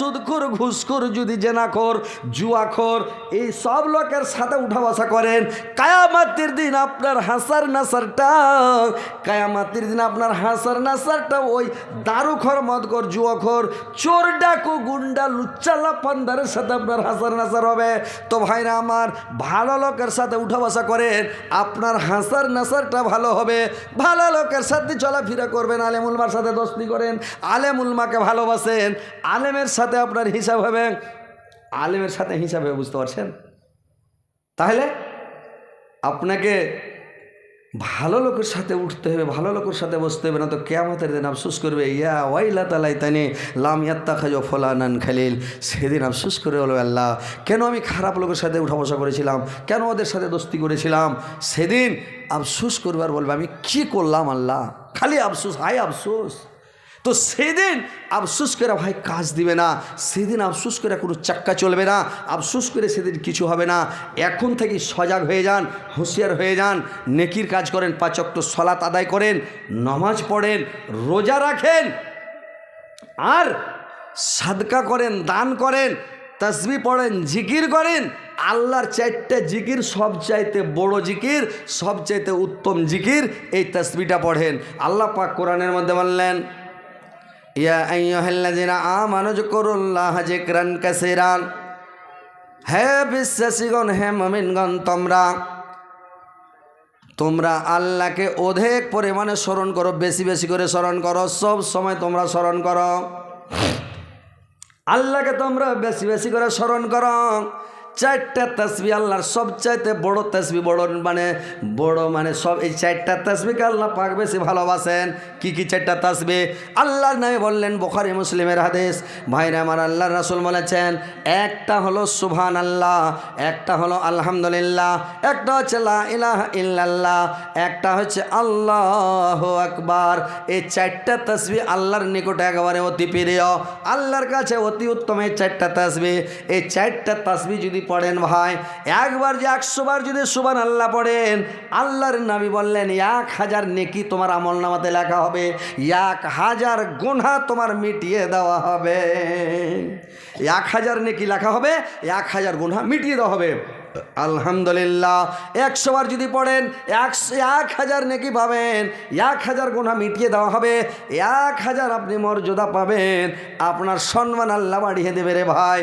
সুদখোর, ঘুষখোর, যদি জেনাখোর, জুয়াখোর, এই সব লোকের সাথে উঠা বসা করেন, কায়ামাতির দিন আপনার হাসার নাসারটা, কায়ামাতির দিন আপনার হাসার নাসারটা ওই দারুখর মদকর জুয়াখোর চোর ডাকু গুন্ডা লুচ্চালা পান্ডারের সাথে আপনার হাসার নাসার হবে। তো ভাইরা আমার, ভালো লোকের সাথে উঠা বসা করেন, আপনার হাসার নাসারটা ভালো হবে। ভালো লোকের সাথে চলাফেরা করবেন আলেমুলমার সাথে দোস্তি করেন আলেমুলমাকে ভালোবাসেন, আলেমের সাথে আপনার হিসাব হবে, আলেমের সাথে হিসাব হবে, বুঝতে পারছেন? তাহলে আপনাকে ভালো লোকের সাথে উঠতে হবে, ভালো লোকের সাথে বসতে হবে না তো কেয়ামতের দিন আফসোস করবে, ইয়া ওয়াইলা তালাই তানি লাম ইয়াত্তা খাজ ফলানান খালিল। সেদিন আফসুস করে বলবে, আল্লাহ, কেন আমি খারাপ লোকের সাথে উঠা বসা করেছিলাম? কেন ওদের সাথে দোস্তি করেছিলাম? সেদিন আফসুস করবার বলবে, আমি কি করলাম আল্লাহ? খালি আফসোস হাই আফসোস। তো সেদিন আফসোস করে ভাই কাজ দিবে না, সেদিন আফসোস করে কোনো চাক্কা চলবে না, আফসোস করে সেদিন কিছু হবে না। এখন থেকে সজাগ হয়ে যান, হুঁশিয়ার হয়ে যান, নেকির কাজ করেন, পাচক্ত সলাত আদায় করেন, নমাজ পড়েন, রোজা রাখেন, আর সাদকা করেন, দান করেন, তসবি পড়েন, জিকির করেন, আল্লাহর চারটে জিকির সব চাইতে বড় জিকির সব চাইতে উত্তম জিকির, এই তসবিটা পড়েন। আল্লাহ পাক কোরআনের মধ্যে বললেন ইয়া হে হে তোমরা তোমরা আল্লাহকে অধিক পরিমাণে স্মরণ করো, বেশি বেশি করে স্মরণ করো, সব সময় তোমরা স্মরণ করো। আল্লাহকে তোমরা বেশি বেশি করে স্মরণ করো। চারটা তসবি, আল্লাহর সবচাইতে বড় তসবি, বড় মানে বড় মানে সব, এই চারটা তসবিকে আল্লাহ পাক বেশি ভালোবাসেন? কি কি চারটা তসবি? আল্লাহর নামে বললেন বোখারি মুসলিমের হাদিস। ভাইরা আমার আল্লাহর রাসুল বলেছেন, একটা হলো সুবহান আল্লাহ একটা হলো আলহামদুলিল্লাহ, একটা হচ্ছে ইলাহা ইল্লাল্লাহ, একটা হচ্ছে আল্লাহ আকবার। এই চারটা তসবি আল্লাহর নিকটে একেবারে অতি প্রিয়। আল্লাহর কাছে অতি উত্তম এই চারটা তসবি। এই চারটা তসবি যদি পড়েন ভাই। একবার যে একশোবার যদি সুবান আল্লাহ পড়েন, আল্লাহর নাবি বললেন, এক হাজার নেকি তোমার আমল নামাতে লেখা হবে, এক হাজার গোনা তোমার মিটিয়ে দেওয়া হবে। এক হাজার নেকি লেখা হবে, এক হাজার গুণা মিটিয়ে দেওয়া হবে। আলহামদুলিল্লাহ। একশো বার যদি পড়েন, একশো, এক হাজার নেকি পাবেন, এক হাজার গুণা মিটিয়ে দেওয়া হবে, এক হাজার আপনি মর্যাদা পাবেন। আপনার সম্মান আল্লাহ বাড়িয়ে দেবে রে ভাই।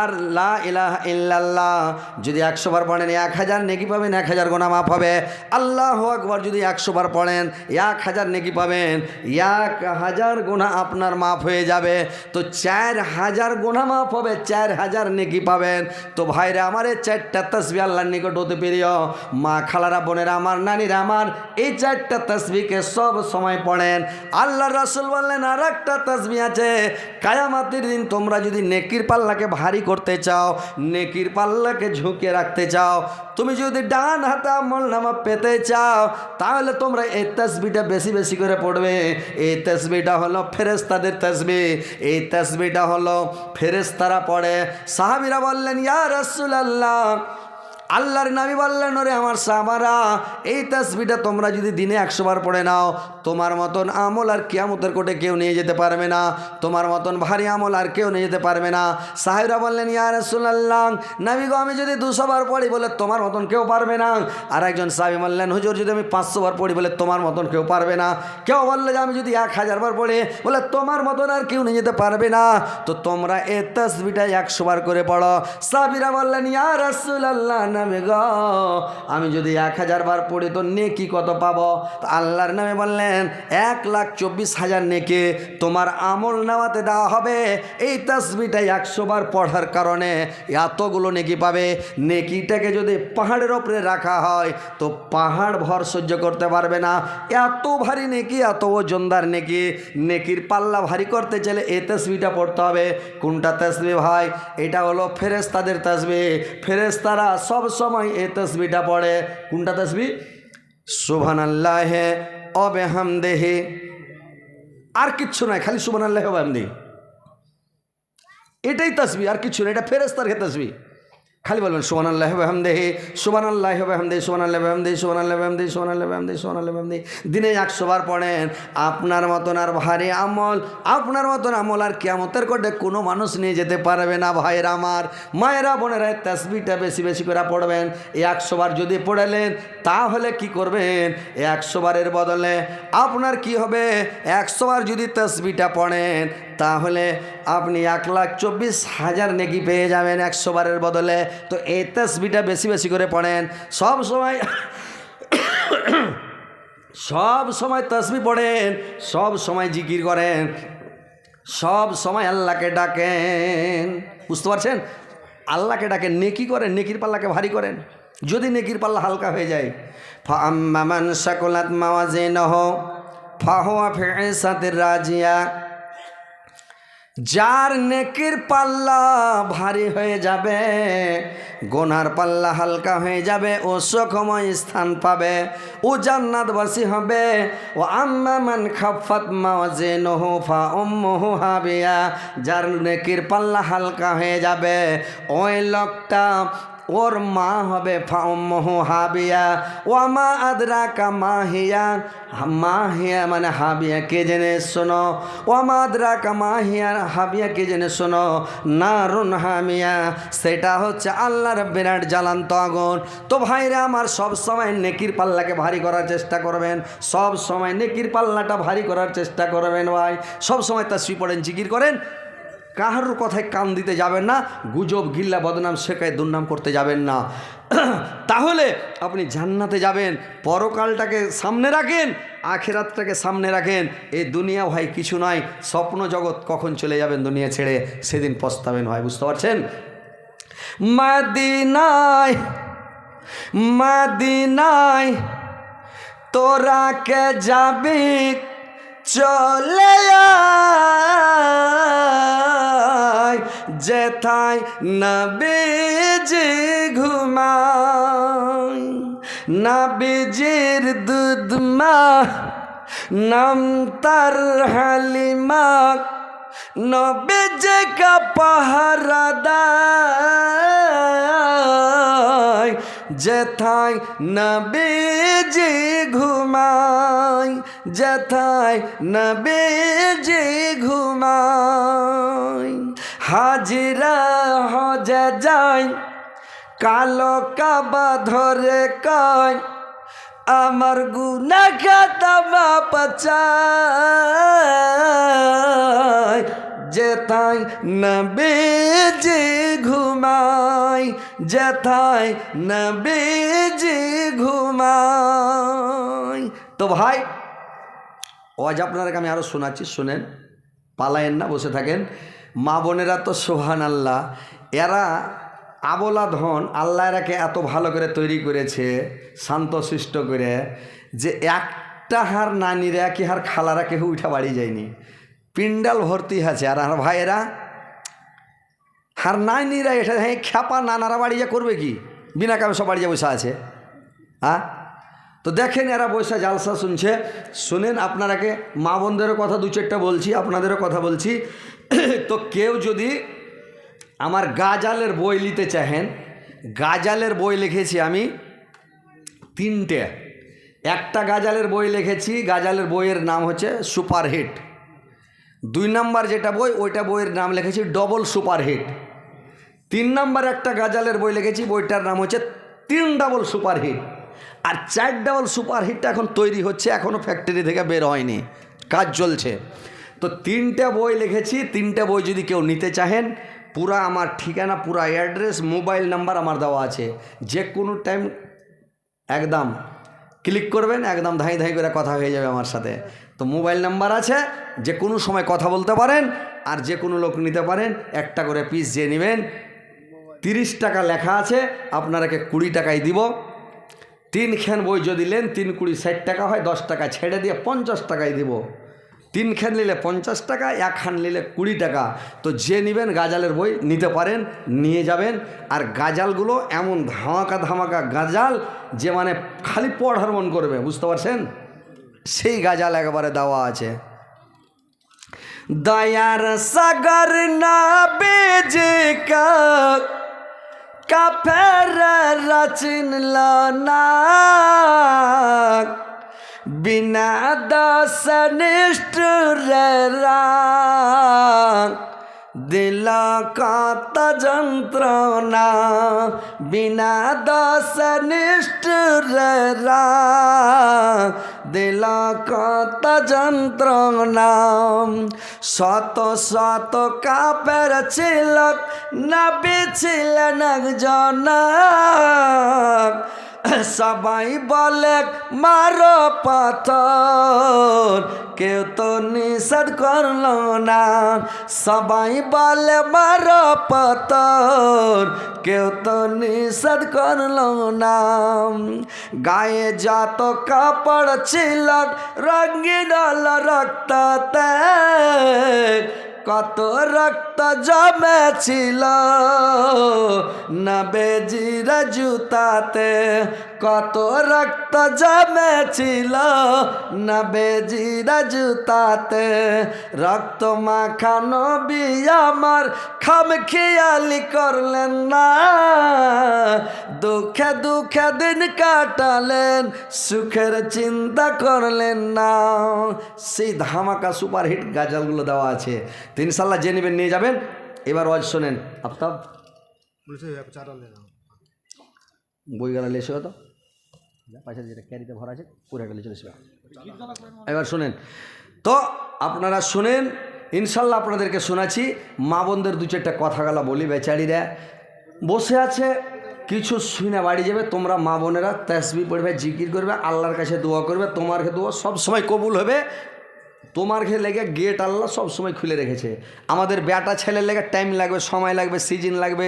আর লা ইলাহা ইল্লাল্লাহ, যদি একশো বার পড়েন, এক হাজার নেকি পাবেন, এক হাজার গোনা মাফ হবে। আল্লাহ আকবার যদি একশো বার পড়েন, এক হাজার নেকি পাবেন, এক হাজার গোনা আপনার মাফ হয়ে যাবে। তো চার হাজার গোনা মাফ হবে, চার হাজার নেকি পাবেন। তো ভাইরা, আমার চারটা তসবি আল্লাহর নিকট হতে প্রিয়। মা খালারা, বোনেরা, আমার নানির, আমার এই চারটা তসবিকে সব সময় পড়েন। আল্লাহ রাসুল বললেন আর একটা তসবি আছে। কায়ামাতির দিন তোমরা যদি নেকির পাল্লাকে ভারী করতে চাও, নেকির পাল্লাকে ঝুঁকে রাখতে চাও তুমি যদি ডান হাতে আমল নামা পেতে চাও, তাহলে তোমরা এই তসবিটা বেশি বেশি করে পড়বে। এই তসবিটা হলো ফেরেস্তাদের তসবি এই তসবিটা হলো ফেরেস্তারা পড়ে। সাহাবিরা বললেন, ইয়া রসুল আল্লাহ আল্লাহর নাবি বললেন, ওরে আমার সামারা এই তাসবিটা তোমরা যদি দিনে একশো বার পড়ে নাও, তোমার মতন আমল আর কেয়ামতের কোটে কেউ নিয়ে যেতে পারবে না। তোমার মতন ভারী আমল আর কেউ নিয়ে যেতে পারবে না। সাহেবরা বললেন, ইয়া রসুল্লাহ নাবি গো, আমি যদি দুশো বার পড়ি বলে তোমার মতন কেউ পারবে না। আর একজন সাহেব বললেন, হুজুর, যদি আমি পাঁচশো বার পড়ি বলে তোমার মতন কেউ পারবে না। কেউ বললে যে, আমি যদি এক হাজার বার পড়ি বলে তোমার মতন আর কেউ নিয়ে যেতে পারবে না। তো তোমরা এ তসবিটা একশো বার করে পড়ো। সাবিরা বললেন, ইয়া রসুল্লাহ নামে গ। আমি যদি এক হাজার বার পড়ি তো নেকি কত পাবো? তো আল্লাহর নামে বললেন, এক লাখ চব্বিশ হাজার নেকে তোমার আমল নেওয়াতে দেওয়া হবে। এই তসবিটা একশো বার পড়ার কারণে এতগুলো নেকি পাবে। নেকিটাকে যদি পাহাড়ের ওপরে রাখা হয়, তো পাহাড় ভর সহ্য করতে পারবে না। এত ভারী নেকি, এত ওজনদার নেকি। নেকির পাল্লা ভারী করতে চাইলে এই তসবিটা পড়তে হবে। কোনটা তসবি ভাই? এটা হলো ফেরেস্তাদের তসবি ফেরেস্তারা সব সময় এই তসবিটা পড়ে। কোনটা তসবি সুবহান আল্লাহ অবে হামদেহে আর কিচ্ছু নয় খালি সুবহান আল্লাহ অবে হামদেহি এটাই তসবি আর কিছু না এটা ফেরেস্তার হে তসবি খালি বলবেন সুমান আল্লাহ হামদেহি সুমান আল্লাহ হামদে সুমান আল্লাহ হামদে সুমান আল্লাহ হামদে সুমান আল্লাহ হামদে সুমান আল্লাহ হামদে দিনে একশো বার পড়েন, আপনার মতন আর ভারী আমল, আপনার মতন আমল আর কেমতের কোটে কোনো মানুষ নিয়ে যেতে পারবে না ভাইয়ের আমার। মায়েরা, বোনেরা তাসবিটা বেশি বেশি করে পড়বেন। এই একশো বার যদি পড়েলেন, তাহলে কি করবেন? এই একশো বারের বদলে আপনার কি হবে? একশো বার যদি তসবিটা পড়েন তাহলে আপনি এক লাখ চব্বিশ হাজার নেকি পেয়ে যাবেন একশো বারের বদলে। তো এই তসবিটা বেশি বেশি করে পড়েন। সব সময় সব সময় তসবি পড়েন, সব সময় জিকির করেন, সব সময় আল্লাহকে ডাকেন। বুঝতে পারছেন? আল্লাহকে ডাকেন, নেকি করেন, নেকির পাল্লাকে ভারী করেন। যদি নেকির পাল্লা হালকা হয়ে যায় ফাম্মামান শাকুলাত মাওয়াজে নহ ফাহুয়া ফেসাতের রাজিয়া যার নেকির পাল্লা ভারী হয়ে যাবে, গোনার পাল্লা হালকা হয়ে যাবে, ও সুখময় স্থান পাবে, ও জান্নাতবাসী হবে। ও আম্মামান খাফাত মাওয়াজে নহু ফা উম্মুহু হাবিয়া, যার নেকির পাল্লা হালকা হয়ে যাবে, ওই লোকটা ওর মা হবে ফাউম্মহু হাবিয়া ও মা আদরা কা মাহিয়া মাহিয়া মানে হাবিয়া, কে জেনে শোনো? ও মা আদরা কা মাহিয়া হাবিয়া কে জেনে শোনো? নারুন হামিয়া, সেটা হচ্ছে আল্লাহর বিরাট জ্বালান্ত আগুন। তো ভাইরা আমার সব সময় নেকির পাল্লাকে ভারী করার চেষ্টা করবেন, সব সময় নেকির পাল্লাটা ভারী করার চেষ্টা করবেন ভাই। সব সময় তার পড়েন, জিকির করেন কাহারুর কথায় কান দিতে যাবেন না, গুজব, গিল্লা, বদনাম, শেখায় দুর্নাম করতে যাবেন না। তাহলে আপনি জান্নাতে যাবেন, পরকালটাকে সামনে রাখেন, আখেরাতটাকে সামনে রাখেন। এই দুনিয়া ভাই কিছু নয়, স্বপ্ন জগৎ কখন চলে যাবেন দুনিয়া ছেড়ে? সেদিন পস্তাবেন ভাই বুঝতে পারছেন? মাদিনায় মাদিনায়, তোরা কে যাবি? চলে আয় না বেজে ঘুমায় নবীজির দুধ মা নাম তার হালিমা নবীজি কা পাহারা দেয়। যেথায় নবীজি ঘুমায় যেথায় নবীজি ঘুমায় হাজিরা হজে যায় কালো কাবা ধরে কয়, আমার গুনা খাতা খাতামা পচায় যেথায় নবীজি ঘুমায় যেথায় নবীজি ঘুমায় তো ভাই, আজ আপনাদেরকে আমি আরও শোনাচ্ছি, শোনেন। পালায়েন না, বসে থাকেন। মা বোনেরা তো সোহান আল্লাহ এরা আবলা ধন, আল্লাহ এরাকে এত ভালো করে তৈরি করেছে শান্তশিষ্ট করে, যে একটা হার নানিরা কি হার খালারা কেউ উঠা বাড়ি যায়নি। পিন্ডাল ভর্তি আছে আর আর ভাইয়েরা হার নানিরা এটা হ্যাঁ খ্যাপা নানারা বাড়ি যা করবে কি? বিনা কামে সব বাড়ি যা বসে আছে। হ্যাঁ? তো দেখেন এরা বৈশা জালসা শুনছে। শুনেন, আপনারাকে মা বোনদেরও কথা দু চারটা বলছি, আপনাদেরও কথা বলছি। তো কেউ যদি আমার গাজালের বই নিতে চাহেন, গাজালের বই লিখেছি আমি তিনটে। একটা গাজালের বই লিখেছি, গাজালের বইয়ের নাম হচ্ছে সুপারহিট। দুই নাম্বার যেটা বই, ওইটা বইয়ের নাম লিখেছি ডবল সুপারহিট। তিন নাম্বার একটা গাজালের বই লিখেছি, বইটার নাম হচ্ছে তিন ডাবল সুপারহিট। আর চার ডাবল সুপারহিটটা এখন তৈরি হচ্ছে এখনও ফ্যাক্টরি থেকে বের হয়নি, কাজ চলছে। তো তিনটা বই লিখেছি, তিনটা বই যদি কেউ নিতে চাহেন, পুরা আমার ঠিকানা, পুরা অ্যাড্রেস মোবাইল নাম্বার আমার দেওয়া আছে। যে কোনো টাইম একদম ক্লিক করবেন, একদম ধাই ধাই করে কথা হয়ে যাবে আমার সাথে। তো মোবাইল নাম্বার আছে, যে কোনো সময় কথা বলতে পারেন, আর যে কোনো লোক নিতে পারেন, একটা করে পিস যে নেবেন। তিরিশ টাকা লেখা আছে, আপনারাকে কুড়ি টাকায় দিব। তিন তিনখান বই যদি নেন, তিন কুড়ি ষাট টাকা হয়, দশ টাকা ছেড়ে দিয়ে পঞ্চাশ টাকায় দিব। তিনখান নিলে পঞ্চাশ টাকা, এক খান নিলে কুড়ি টাকা। তো যে নেবেন, গাজালের বই নিতে পারেন, নিয়ে যাবেন। আর গাজালগুলো এমন ধামাকা ধামাকা গাজাল, যে মানে খালি পড়ার মন করবে, বুঝতে পারছেন? সেই গাজাল একবারে দেওয়া আছে। দয়ার সাগর না বেজে কা কাফেররা চিনল না বিনা দশ নিষ্ঠুরেরা দিল কত যন্ত্রণা বিনা দশ নিষ্ঠুরেরা দিল কত যন্ত্রণা শত শত কাপের ছিল নবী ছিলেন একজন সবাই বলে মারো পাথর কেউ তো নিষেধ করল না। সবাই বলে, মারো পাথর। কেউ তো নিষেধ করল না। গায়ে যত কাপড় ছিল, রঙিন রক্ততে কত রক্ত জমেছিল। নবেজির জুতাতে কত রক্ত জমেছিল না নবেজির জুতাতে রক্ত মাখানো বি আমার খাম খেয়ালি করলেন না। দুঃখে দুঃখে দিন কাটালেন সুখের চিন্তা করলেন না। সেই ধামাকা সুপারহিট গাজালগুলো দেওয়া আছে। তো ইনশাল্লাহ যে নেবেন নিয়ে যাবেন। এবার ওয়াজ শোনেন। আফতাব। বই গেলা লেসে তো পয়সা যেটা ক্যারিতে ভরা আছে, পুরো একটা চলে এবার শোনেন। তো আপনারা শোনেন, ইনশাল্লাহ আপনাদেরকে শোনাচ্ছি, মা বোনদের দু চারটা কথা গলা বলি বেচারিরা। বসে আছে, কিছু শুনে বাড়ি যাবে, তোমরা মা বোনেরা তেসবি পড়বে, জিকির করবে, আল্লাহর কাছে দোয়া করবে, তোমার দোয়া সবসময় কবুল হবে। তোমার ঘে লেগে গেট আল্লাহ সব সময় খুলে রেখেছে। আমাদের বেটা ছেলের লেগে টাইম লাগবে, সময় লাগবে সিজন লাগবে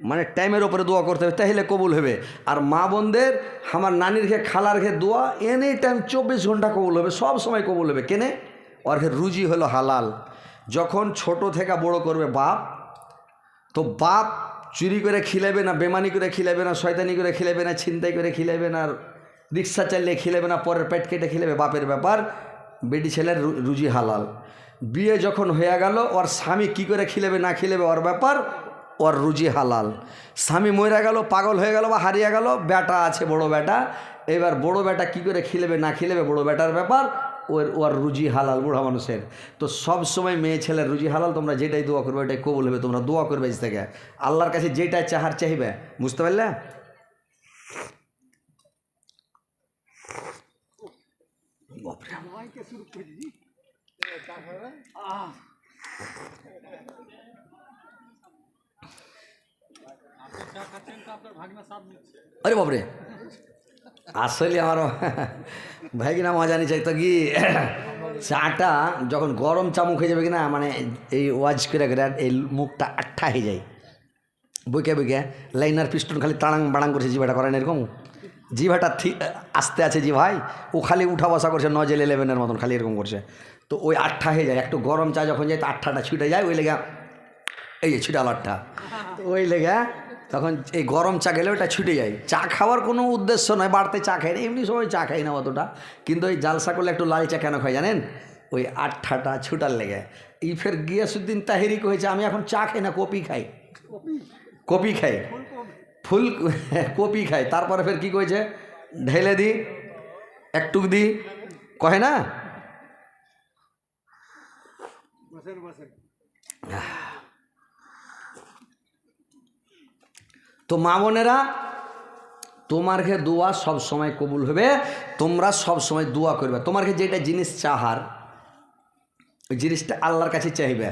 মানে টাইমের ওপরে দোয়া করতে হবে, তাহলে কবুল হবে। আর মা বোনদের, আমার নানির ঘে, খালার ঘে দোয়া এনি টাইম চব্বিশ ঘণ্টা কবুল হবে, সব সময় কবুল হবে। কেনে? ওর ঘে রুজি হলো হালাল। যখন ছোট থেকে বড় করবে বাপ, তো বাপ চুরি করে খিলাবে না, বেমানি করে খিলাবে না, শয়তানি করে খিলাবে না, ছিনতাই করে খিলাবে না, রিক্সা চালিয়ে খিলাবে না, পরের পেট কেটে খিলাবে, বাপের ব্যাপার। বেটি ছেলের রুজি হালাল। বিয়ে যখন হয়ে গেল, ওর স্বামী কি করে খিলেবে, না খিলেবে, ওর ব্যাপার। ওর রুজি হালাল। স্বামী মরে গেল পাগল হয়ে গেল বা হারিয়ে গেল বেটা আছে বড় বেটা। এবার বড় বেটা কি করে খিলেবে না খিলেবে বড় বেটার ব্যাপার ওর ওর রুজি হালাল বুড়া মানুষের। তো সব সময় মেয়ে ছেলের রুজি হালাল তোমরা যেটাই দোয়া করবে ওটাই কবুল হবে তোমরা দোয়া করবে আজ থেকে। আল্লাহর কাছে যেটাই চাহার চাইবে বুঝতে পারলে? আরে বাপরে। আসলে আমার ভাই কিনা মজা নিচ্ছে, তো কি? চাটা যখন গরম চা মুখে যাবে কিনা মানে এই ওয়াজ করে করে এই মুখটা আঠা হয়ে যায়। বইকে বইকে লাইনার পিস্টন খালি তাড়াং বাড়াং করছে, জিভাটা করেন এরকম? জিভাটা থি- আস্তে আছে জি ভাই, ও খালি উঠা বসা করছে নজেল ইলেভেনের মতন খালি এরকম করছে। তো ওই আঠা হয়ে যায়, একটু গরম চা যখন যায়, তো আঠাটা ছুটে যায়, ওই লেগে এই যে ছিটাল আঠা ওই লেগে তখন এই গরম চা গেলে ওটা ছুটে যায়। চা খাওয়ার কোনো উদ্দেশ্য নয় বাড়তে চা খাই না এমনি সময় চা খাই না অতটা। কিন্তু ওই জালসা করলে একটু লাল চা কেন খাই জানেন? ওই আঠাটা ছুটার লেগে। এই ফের গিয়াসুদ্দিন তাহিরি কয়েছে আমি এখন চা খাই না কপি খাই। কপি? খাই। ফুল কপি? খাই। তারপরে ফের কি কয়েছে ঢেলে দি একটুক দি। কহে না? তো মা বোনেরা, তোমার ঘে দোয়া সব সময় কবুল হবে, তোমরা সব সময় দোয়া করবে। তোমার ঘে যেটা জিনিস চাহার, ওই জিনিসটা আল্লাহর কাছে চাইবে।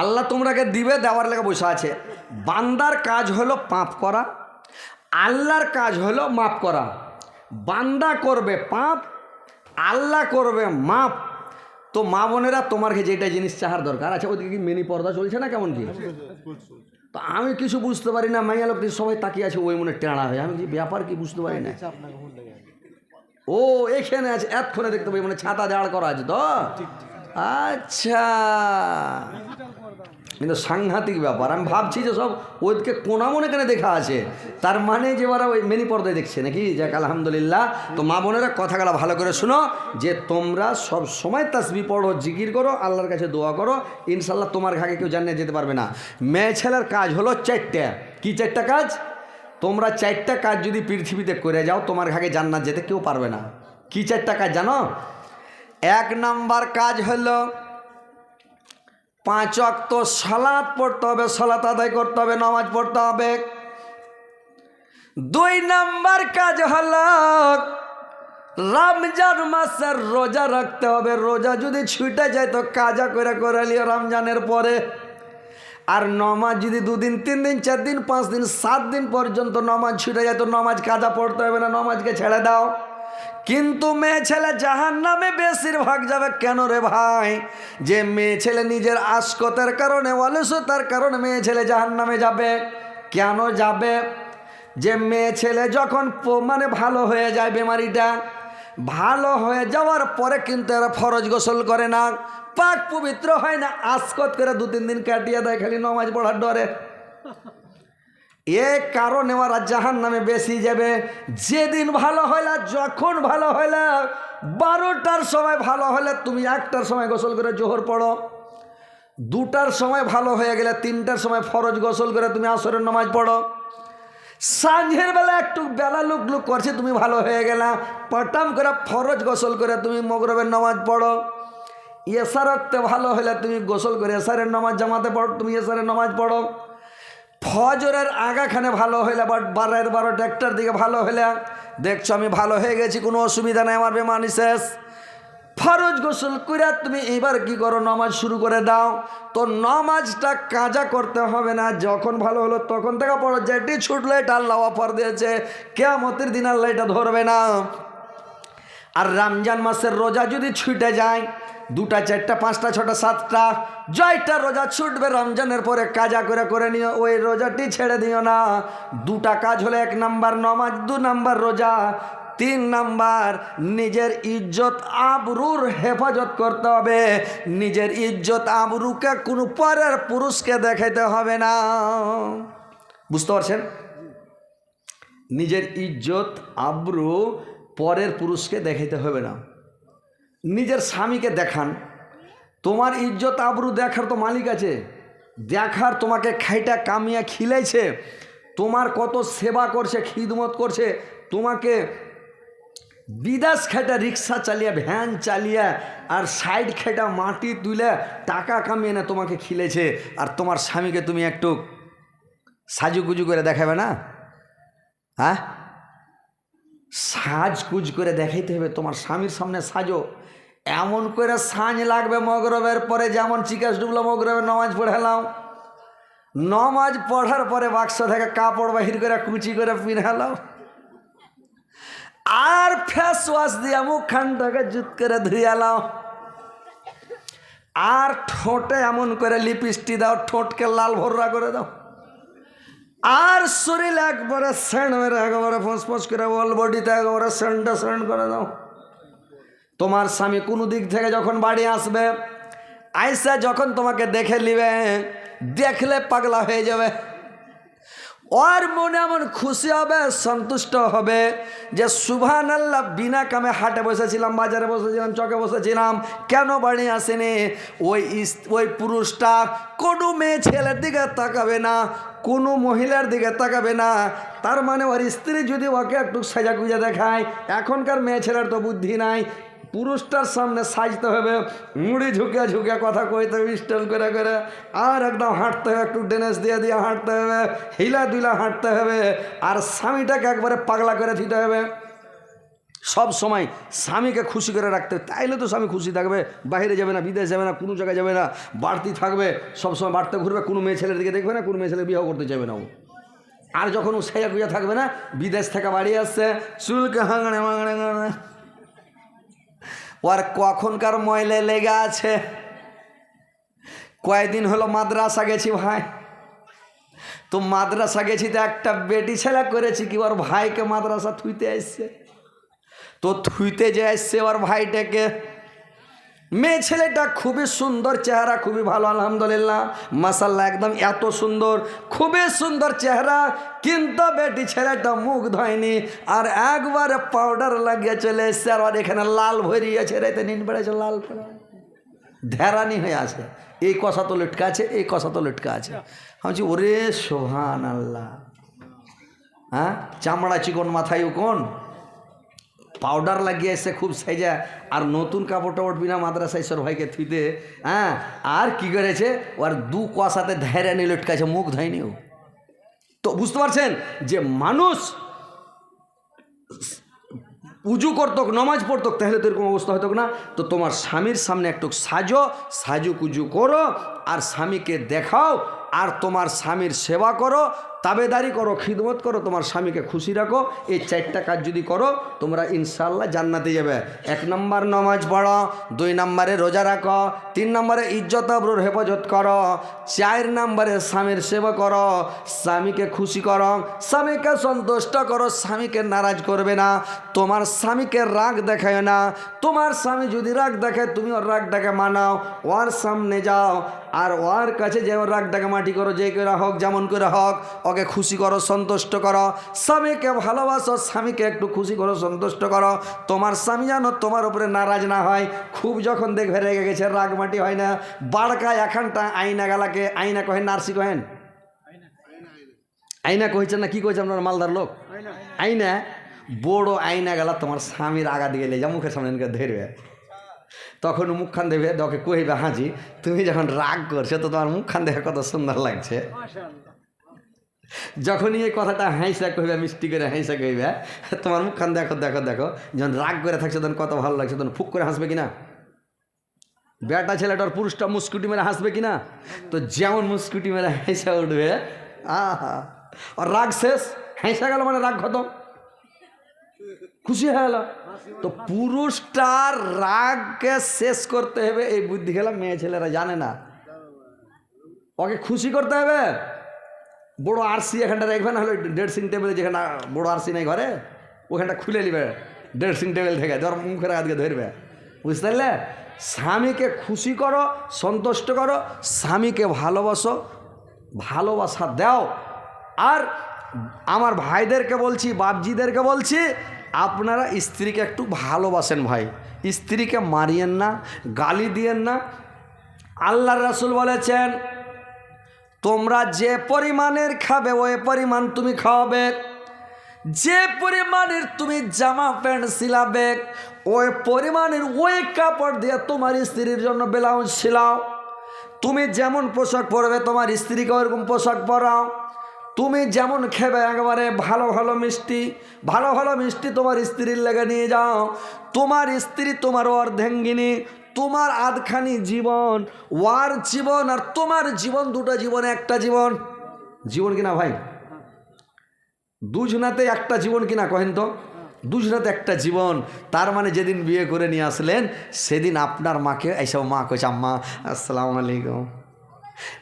আল্লাহ তোমরাকে দিবে, দেওয়ার লেগে বসে আছে। বান্দার কাজ হলো পাপ করা, আল্লাহর কাজ হলো মাপ করা। বান্দা করবে পাপ, আল্লাহ করবে মাপ তো মা বোনেরা, তোমার যেটা জিনিস চাহার দরকার আছে, ওদিকে কি মিনি পর্দা চলছে না কেমন কি? তো আমি কিছু বুঝতে পারি না মাইয়া লোক সবাই তাকিয়ে আছে ওই মনে টেঁড়া হয়ে। আমি কি ব্যাপার কি বুঝতে পারি না? ও এখানে আছে এতক্ষণে দেখতে পাই মানে ছাতা দাঁড় করা আছে তো? আচ্ছা। কিন্তু সাংঘাতিক ব্যাপার। আমি ভাবছি যে সব ওইদিকে কোনা মনে কেন দেখা আছে। তার মানে যে ওরা ওই মেনি পর্দায় দেখছে নাকি? যাক, আলহামদুলিল্লাহ। তো মা বোনেরা কথাগুলো ভালো করে শুনো, যে তোমরা সব সময় তাসবি পড়ো, জিকির করো, আল্লাহর কাছে দোয়া করো ইনশাল্লাহ তোমার ঘাকে কেউ জানিয়ে যেতে পারবে না। মেয়ে ছেলের কাজ হলো চারটে। কি চারটা কাজ? তোমরা চারটা কাজ যদি পৃথিবীতে করে যাও, তোমার ঘাগে জান্নাত যেতে কেউ পারবে না। কি চারটা কাজ জানো? এক নাম্বার কাজ হলো পাঁচ অক্ত সালাদ পড়তে হবে, সালাত আদায় করতে হবে, নামাজ পড়তে হবে। দুই নাম্বার কাজ হলো, রমজান মাসের রোজা রাখতে হবে। রোজা যদি ছুটে যায় তো কাজা করে করে লিও রমজানের পরে। আর নমাজ যদি দুদিন, তিন দিন, চার দিন, পাঁচ দিন, সাত দিন পর্যন্ত নমাজ ছুটে যায় তো নমাজ কাজা পড়তে হবে না? নমাজকে ছেড়ে দাও। কিন্তু মেয়ে ছেলে জাহান নামে বেশিরভাগ যাবে। কেন রে ভাই? যে মেয়ে ছেলে নিজের আসকতের কারণে, অলসতার কারণে মেয়ে ছেলে জাহান নামে যাবে। কেন যাবে? যে মেয়ে ছেলে যখন মানে ভালো হয়ে যায় বেমারিটা, ভালো হয়ে যাওয়ার পরে কিন্তু এরা ফরজ গোসল করে না। পাক পবিত্র হয় না আসকত করে দু তিন দিন কাটিয়ে দেয়, খালি নমাজ পড়ার ডরে। এ কারণে ওরা জাহান নামে বেশি যাবে। যেদিন ভালো হইলা, যখন ভালো হইলা, বারোটার সময় ভালো হলে তুমি একটার সময় গোসল করে জোহর পড়ো। দুটার সময় ভালো হয়ে গেলে তিনটার সময় ফরজ গোসল করে তুমি আসরের নামাজ পড়ো। সাঁঝের বেলা একটু বেলা লুক লুক করছে, তুমি ভালো হয়ে গেলা। পটাম করে ফরজ গোসল করে তুমি মগরবের নামাজ পড়ো। এসারতে ভালো হলে তুমি গোসল করে এসারের নামাজ জামাতে পড়ো তুমি এসারের নামাজ পড়ো। ফজরের আগাখানে ভালো হইলে বাট বারের বারো একটার দিকে ভালো হইলে, দেখছ আমি ভালো হয়ে গেছি, কোনো অসুবিধা নেই আমার বেমানি শেষ। ফরজ গোসল করে তুমি এবার কি করো, নামাজ শুরু করে দাও। তো নামাজটা কাজা করতে হবে না, যখন ভালো হলো তখন থেকে পড়ো যেটি ছুটলো এটা আল্লাহ অফার দিয়েছে কেমতের দিন আল্লাহ এটা ধরবে না। আর রমজান মাসের রোজা যদি ছুটে যায়, দুটা, চারটা, পাঁচটা, ছটা, সাতটা, জয়টা রোজা ছুটবে, রমজানের পরে কাজা করে করে নিও, ওই রোজাটি ছেড়ে দিও না। দুটা কাজ হলো এক নাম্বার নমাজ, দু নাম্বার রোজা, তিন নাম্বার নিজের ইজ্জত আবরুর হেফাজত করতে হবে। নিজের ইজ্জত আবরুকে কোনো পরের পুরুষকে দেখাইতে হবে না। বুঝতে পারছেন? নিজের ইজ্জত আব্রু পরের পুরুষকে দেখাইতে হবে না। নিজের স্বামীকে দেখান। তোমার ইজ্জত আবরু দেখার তো মালিক আছে। দেখার তোমাকে খাইটা কামিয়া খিলাইছে। তোমার কত সেবা করছে, খিদমত করছে। তোমাকে বিদেশ খেটা রিক্সা চালিয়ে, ভ্যান চালিয়ে আর সাইড খেটা মাটি তুলে টাকা কামিয়ে না তোমাকে খিলেছে আর তোমার স্বামীকে তুমি একটু সাজুগুজু করে দেখাবে না? হ্যাঁ? সাজকুজ করে দেখাইতে হবে, তোমার স্বামীর সামনে সাজো। এমন করে সাঁঝ লাগবে মগরবের পরে, যেমন চিকাস ডুবলো মগরবের নমাজ পড়ালাম। নমাজ পড়ার পরে বাক্স থেকে কাপড় বাহির করে কুচি করে পিনালাম। আর ফেস ওয়াশ দিয়ে মুখ খানটাকে জুত করে ধুয়ালাম আর ঠোঁটে এমন করে লিপস্টি দাও, ঠোঁটকে লাল ভর্রা করে দাও। আর শরীর একবারে স্যান্ড মেরে একবারে ফসফস করে অল বডিতে একবারে স্যান্ডটা স্যান্ড করে দাও। তোমার স্বামী কোনো দিক থেকে যখন বাড়ি আসবে, আইসা যখন তোমাকে দেখে নিবে, দেখলে পাগলা হয়ে যাবে। ওর মনে এমন খুশি হবে সন্তুষ্ট হবে যে সুভান আল্লাহ বিনা কামে হাটে বসেছিলাম বাজারে বসেছিলাম চকে বসেছিলাম কেন বাড়ি আসেনি ওই ওই পুরুষটা কোনো মেয়ে ছেলের দিকে তাকাবে না, কোনো মহিলার দিকে তাকাবে না। তার মানে ওর স্ত্রী যদি ওকে একটু সাজা গুজা দেখায়, এখনকার মেয়ে ছেলের তো বুদ্ধি নাই। পুরুষটার সামনে সাজতে হবে, মুড়ি ঝুঁকে ঝুঁকে কথা কইতে হবে স্টাইল করে করে। আর একদম হাঁটতে হবে, একটু ডেনেস দিয়ে দিয়ে হাঁটতে হবে হিলা দুলা হাঁটতে হবে, আর স্বামীটাকে একবারে পাগলা করে দিতে হবে। সব সময় স্বামীকে খুশি করে রাখতে তাইলে তো স্বামী খুশি থাকবে, বাইরে যাবে না, বিদেশ যাবে না, কোনো জায়গায় যাবে না, বাড়তি থাকবে, সব সময় বাড়তে ঘুরবে, কোনো মেয়ে ছেলের দিকে দেখবে না, কোনো মেয়ে ছেলে বিবাহ করতে যাবে না ও। আর যখন ও সেজা গুজা থাকবে না, বিদেশ থেকে বাড়ি আসছে, চুলকে হাঙড়ে মাঙড়ে। ওর কখনকার ময়লে লেগে আছে। কয়েকদিন হলো মাদ্রাসা গেছি ভাই। তো মাদ্রাসা গেছি তো একটা বেটি ছেলে করেছি কি, ওর ভাইকে মাদ্রাসা থুইতে আসছে তো থুইতে যে আসছে ওর ভাইটাকে। মেয়ে ছেলেটা খুবই সুন্দর চেহারা, খুবই ভালো, আলহামদুলিল্লাহ। মাসাল্লাহ একদম এত সুন্দর, খুবই সুন্দর চেহারা। কিন্তু বেটি ছেলেটা মুখ ধয়নি, আর একবারে পাউডার লাগিয়ে চলে এসছে, আর এখানে লাল ভরিয়েছে রাইতে নিন বেড়েছে লাল পড়ে। ধ্যারানি হয়ে আছে। এই কষা তো লটকা আছে, এই কষা তো লটকা আছে। আমি ওরে সোহান আল্লাহ হ্যাঁ? চামড়া চিকন মাথায় কোন? পাউডার লাগিয়ে এসে খুব সাইজা, আর নতুন কাপড় টাপড় বিনা মাদ্রাসায় সর ভাইকে থুইতে হ্যাঁ? আর কি করেছে? ওর দু কষাতে নিয়ে লটকাছে মুখ ধয়নি ও। তো বুঝতে পারছেন যে মানুষ উজু করতক, নমাজ পড়তক, তাহলে তো এরকম অবস্থা হতো না। তো তোমার স্বামীর সামনে একটু সাজো সাজু কুজু করো, আর স্বামীকে দেখাও, আর তোমার স্বামীর সেবা করো তাবেদারি করো, খিদমত করো, তোমার স্বামীকে খুশি রাখো, এই চারটা কাজ যদি করো, তোমরা ইনশাল্লাহ জান্নাতে যাবে। এক নম্বর নমাজ পড়ো, দুই নম্বরে রোজা রাখো, তিন নম্বরে ইজ্জত আবরুর হেফাজত করো, চার নম্বরে স্বামীর সেবা করো, স্বামীকে খুশি করো, স্বামীকে সন্তুষ্ট করো, স্বামীকে নারাজ করবে না, তোমার স্বামীকে রাগ দেখায় না, তোমার স্বামী যদি রাগ দেখে তুমি ওর রাগ রাগটাকে মানাও, ওর সামনে যাও, আর ওর কাছে যে ওর রাগটাকে মাটি করো, যে করে হোক, যেমন করে হোক ওকে খুশি করো, সন্তুষ্ট করো। স্বামীকে ভালোবাসো, স্বামীকে একটু খুশি করো, সন্তুষ্ট করো। তোমার স্বামী যেন তোমার উপরে নারাজ না হয়। খুব যখন দেখবে রেগে গেছে, রাগ মাটি হয় না। বাড়কা এখানটা আইনা গালাকে আইনা কহেন, নার্সি কহেন? আইনা কইছেন না, কি কইছে আপনার মালদার লোক? আইনা বড় আইনা গেলা তোমার স্বামীর আগা দিয়ে যা মুখের সামনে ধরবে। তখন মুখখান দেবে তোকে কইবে, হাজি, তুমি যখন রাগ করছ, তো তোমার মুখখান দেখে কত সুন্দর লাগছে। যখনই এই কথাটা হাইসা কইবে, মিষ্টি করে হাইসা কইবে, তোমার মুখখান দেখো দেখো দেখো, যখন রাগ করে থাকছে তখন কত ভালো লাগছে, তখন ফুক করে হাসবে কিনা? বেটা ছেলেটার পুরুষটা মুস্কুটি মেরে হাসবে কিনা? তো যেমন মুস্কুটি মেরে হেসে উঠবে আর রাগ শেষ হেসে গেল মানে রাগ খতম। খুশি হয়ে গেল। তো পুরুষটার রাগকে শেষ করতে হবে, এই বুদ্ধি খেলা মেয়ে ছেলেরা জানে না। ওকে খুশি করতে হবে? বড় আরসি এখানটা রাখবে না হলে ড্রেসিং টেবিলে যেখানে বড় আরসি নেই ঘরে, ওখানটা খুলে নিবে ড্রেসিং টেবিল থেকে, ধর মুখের আজকে ধরবে। বুঝতে পারলে? স্বামীকে খুশি করো, সন্তুষ্ট করো, স্বামীকে ভালোবাসো, ভালোবাসা দাও। আর আমার ভাইদেরকে বলছি, বাপজিদেরকে বলছি, আপনারা স্ত্রীকে একটু ভালোবাসেন ভাই। স্ত্রীকে মারিয়েন না, গালি দিয়েন না। আল্লাহ রাসুল বলেছেন তোমরা যে পরিমাণের খাবে, ওই পরিমাণ তুমি খাওয়াবে। যে পরিমাণের তুমি জামা, প্যান্ট সিলাবে, ওই পরিমাণের ওই কাপড় দিয়ে তোমার স্ত্রীর জন্য ব্লাউজ সিলাও। তুমি যেমন পোশাক পরবে, তোমার স্ত্রীকে ওরকম পোশাক পরাও। তুমি যেমন খেবে, একেবারে ভালো ভালো মিষ্টি, ভালো ভালো মিষ্টি তোমার স্ত্রীর লেগে নিয়ে যাও। তোমার স্ত্রী তোমার অর্ধেঙ্গিনী তোমার আধখানি জীবন, ওয়ার জীবন আর তোমার জীবন, দুটো জীবন, একটা জীবন। জীবন কিনা ভাই? দুজনাতে একটা জীবন কিনা কহেন তো? দুজনাতে একটা জীবন। তার মানে যেদিন বিয়ে করে নিয়ে আসলেন, সেদিন আপনার মাকে এইসব মা কইছে, আম্মা, আসসালামু আলাইকুম।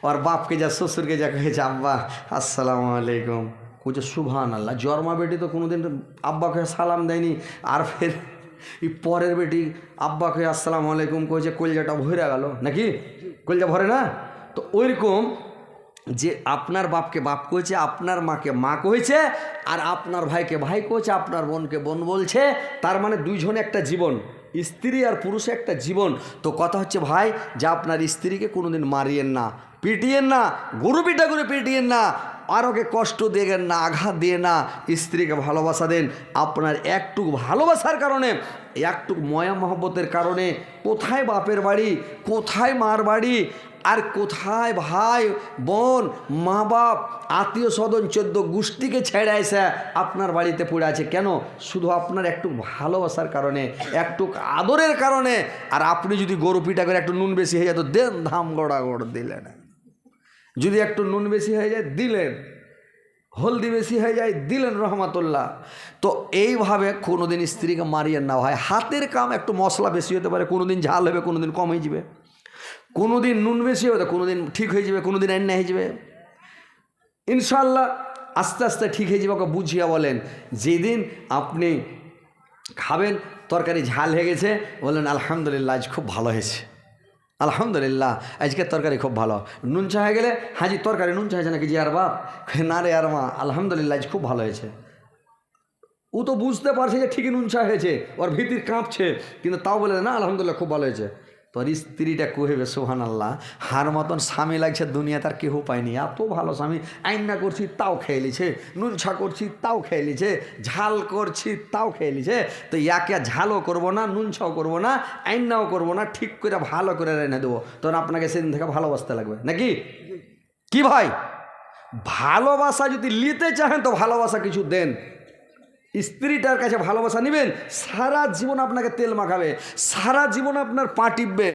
ওর বাপকে যা, শ্বশুরকে যা কয়েছে আব্বা, আসসালামু আলাইকুম। কইছে সুভান আল্লাহ জর্মা বেটি তো কোনোদিন আব্বাকে সালাম দেয়নি, আর ফের এই পরের বেটি আব্বাকে আসসালামু আলাইকুম কইছে কলজাটা ভরে গেল। নাকি? কলজা ভরে না? তো ওইরকম যে আপনার বাপকে বাপ কইছে আপনার মাকে মা কইছে আর আপনার ভাইকে ভাই কইছে আপনার বোনকে বোন বলছে, তার মানে দুইজনে একটা জীবন। স্ত্রী আর পুরুষে একটা জীবন। তো কথা হচ্ছে, ভাই, যে আপনার স্ত্রীকে কোনোদিন মারিয়েন না, পিটিয়েন না, গরু পিটা করে পিটিয়েন না আর ওকে কষ্ট দেবেন না, আঘাত দিয়ে না স্ত্রীকে ভালোবাসা দেন। আপনার একটু ভালোবাসার কারণে একটু ময়া মহব্বতের কারণে কোথায় বাপের বাড়ি, কোথায় মার বাড়ি, আর কোথায় ভাই, বোন, মা বাপ, আত্মীয় স্বজন চোদ্দ গোষ্ঠীকে ছেড়ে এসে আপনার বাড়িতে পড়ে আছে। কেন? শুধু আপনার একটু ভালোবাসার কারণে একটু আদরের কারণে। আর আপনি যদি গরু পিঠা করে একটু নুন বেশি হয়ে যেত দেন ধাম গড়া গড় দিলেন। যদি একটু নুন বেশি হয়ে যায়, দিলেন। হলদি বেশি হয়ে যায়, দিলেন রহমাতুল্লাহ। তো এইভাবে কোনোদিন স্ত্রীকে মারিয়েন না হয় হাতের কাম একটু মশলা বেশি হতে পারে, কোনোদিন ঝাল হবে, কোনোদিন কম হয়ে যাবে। কোনোদিন নুন বেশি হবে কোনোদিন ঠিক হয়ে যাবে, কোনোদিন এন্না হয়ে যাবে। ইনশাল্লাহ আস্তে আস্তে ঠিক হয়ে যাবে, ওকে বুঝিয়া বলেন। যেদিন আপনি খাবেন, তরকারি ঝাল হয়ে গেছে বললেন আলহামদুলিল্লাহ, আজ খুব ভালো হয়েছে। আলহামদুলিল্লাহ, আজকের তরকারি খুব ভালো। নুন চা হয়ে গেলে, হাজি, তরকারি নুন চা হয়েছে নাকি জি আর বাপ না রে আর মা, আলহামদুলিল্লাহ, আজ খুব ভালো হয়েছে। ও তো বুঝতে পারছে যে ঠিকই নুন চা হয়েছে, ওর ভীতির কাঁপছে, কিন্তু তাও বলে না, আলহামদুলিল্লাহ, খুব ভালো হয়েছে। তোর স্ত্রীটা কহেবে সোহান আল্লাহ হার মতন স্বামী লাগছে দুনিয়া তার কেউ পায়নি এত ভালো স্বামী। আইনা করছি, তাও খেয়ে লিছে নুনছা করছি, তাও খেয়ে লিছে ঝাল করছি, তাও খেয়ে লিছে তো ইয়াকে ঝালও করব না, নুনছাও করব না, আইনাও করব না, ঠিক করে ভালো করে রেনে দেবো। তখন আপনাকে সেদিন থেকে ভালোবাসতে লাগবে। নাকি? কি ভাই? ভালোবাসা যদি নিতে চাহেন তো ভালোবাসা কিছু দেন। স্ত্রীটার কাছে ভালোবাসা নেবেন সারা জীবন আপনাকে তেল মাখাবে সারা জীবন আপনার পা টিপবে।